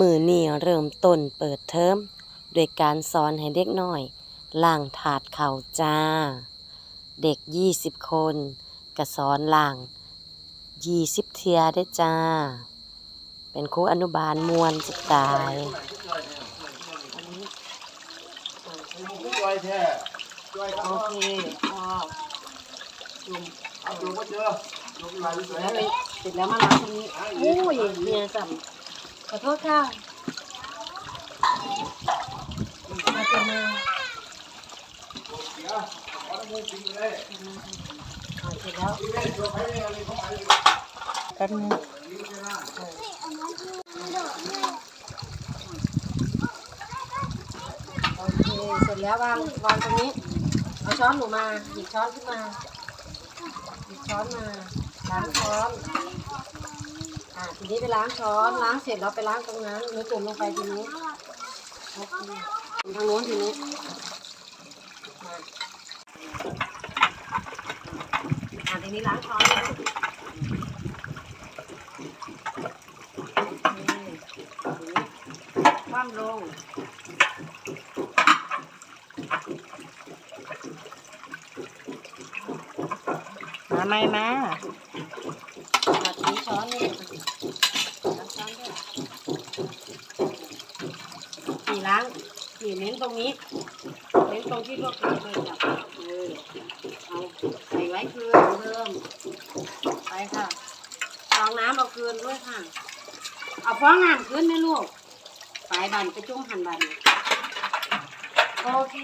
มือนี่เริ่มต้นเปิดเทอมโดยการสอนให้เด็กน้อยล้างถาดเข่าจ้า เด็กยี่สิบคนก็สอนล้างยี่สิบเทียได้จ้า เป็นครูอนุบาลมวนจะตายโอเคพอจุ่มเอาดูก็เจอดูไหลสวยแล้วยเสร็จแล้วมาล้างตรงนี้โอ้ยเมียสั่ ขอโทษค่ะมาเจอมาเดี๋ยวขอน้ำมูกกินเลยอ่าเสร็จแล้วกินเลยตัวใครเนี่ยอะไรเข้าไปเลยแป๊บนึงกินเลยนะโอเคเสร็จแล้ววางวางตรงนี้ เอาช้อนหนูมา หยิบช้อนขึ้นมา หยิบช้อนมาล้างช้อน อ่าทีนี้ไปล้างช้อนล้างเสร็จแล้วไปล้างตรงนั้นหนูจุ่มลงไปทีนี้โอเคทางโน้นทีนี้มาอ่าทีนี้ล้างช้อนแล้วนี่คว่ำลงมาไม่มาอะทีนี้ช้อนนี่ล้างช้อนด้วยนี่ ล้างนี่เน้นตรงนี้ เน้นตรงที่พวกเราเลยจับเออเอาใส่ไว้คืนเหมือนเดิมไปค่ะฟองน้ำเอาคืนด้วยค่ะ เอาฟองน้ำคืนไหมลูก ไปบันไปจุ่มหันบันโอเค